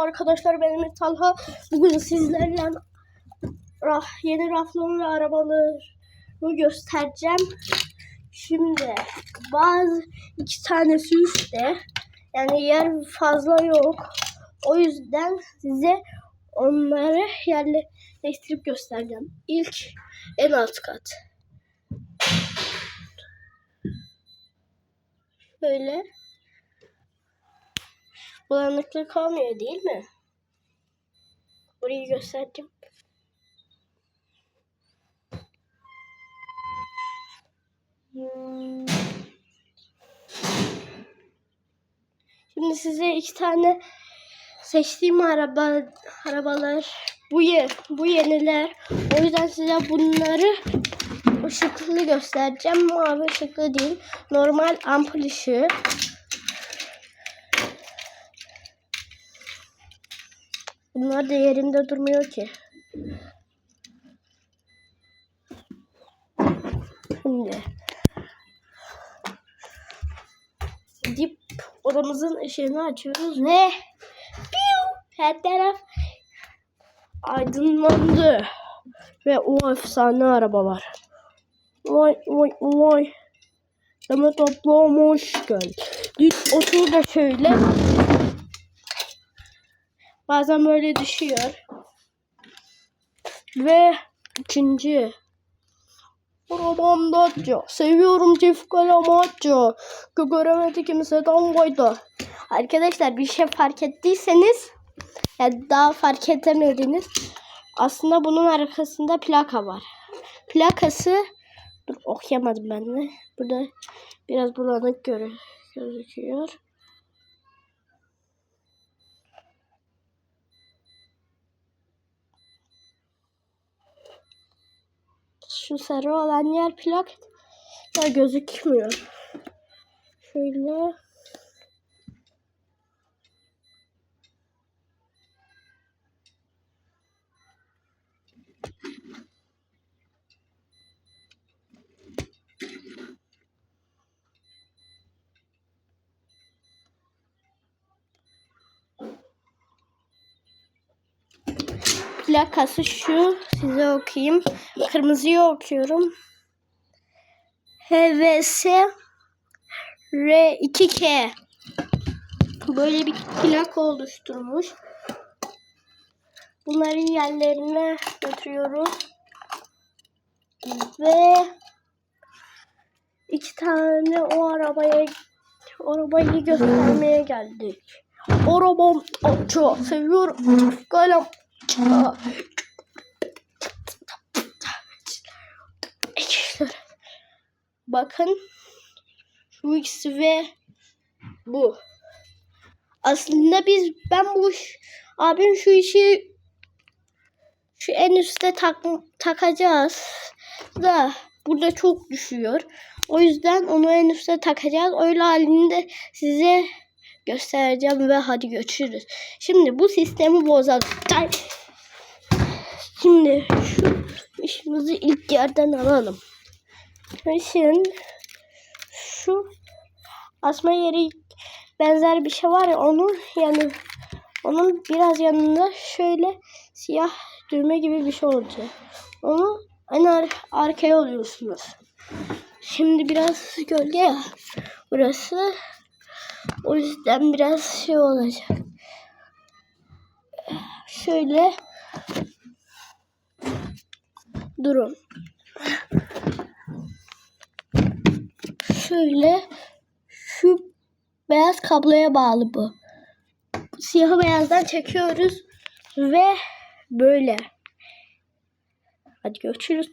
Arkadaşlar benim Talha bugün sizlerle yeni raflarımı ve arabalarımı göstereceğim. Şimdi bazı iki tanesi üstte yani yer fazla yok. O yüzden size onları yerleştirip göstereceğim. İlk en alt kat. Böyle bulanıklık kalmıyor değil mi? Burayı göstereceğim. Hmm. Şimdi size iki tane seçtiğim araba arabalar bu ye, bu yeniler. O yüzden size bunları ışıklı göstereceğim. Mavi ışıklı değil. Normal ampul ışığı. Bunlar da yerinde durmuyor ki. Şimdi dip odamızın ışığını açıyoruz ve piu, her taraf aydınlandı. Ve o efsane arabalar. Vay vay vay. Demet ablam hoş geldin. Otur da şöyle. Bazen böyle düşüyor. Ve ikinci. Romandacı. Seviyorum çift kalamacı. Göremedi kimseden koydu. Arkadaşlar bir şey fark ettiyseniz ya daha fark edemediniz. Aslında bunun arkasında plaka var. Plakası dur okuyamadım ben de. Burada biraz bulanık görü gözüküyor. Şu sarı olan yer plak da gözükmüyor. Şöyle plakası şu. Size okuyayım. Kırmızıyı okuyorum. HVS R2K böyle bir plak oluşturmuş. Bunları yerlerine götürüyoruz. Ve iki tane o arabaya o arabayı göstermeye geldik. Arabam çok seviyorum. Kalem Bakın şu ikisi ve bu. Aslında biz ben bu abim şu işi şu en üstte tak, takacağız da burada çok düşüyor. O yüzden onu en üstte takacağız. Öyle halinde size göstereceğim ve hadi görüşürüz. Şimdi bu sistemi bozalım. Şimdi şu işimizi ilk yerden alalım. Şimdi şu asma yeri benzer bir şey var ya onun yanı onun biraz yanında şöyle siyah düğme gibi bir şey olacak. Onu en ar arkaya alıyorsunuz. Şimdi biraz gölge ya burası. O yüzden biraz şey olacak. Şöyle durun. Şöyle şu beyaz kabloya bağlı bu. Siyahı beyazdan çekiyoruz ve böyle. Hadi görüşürüz.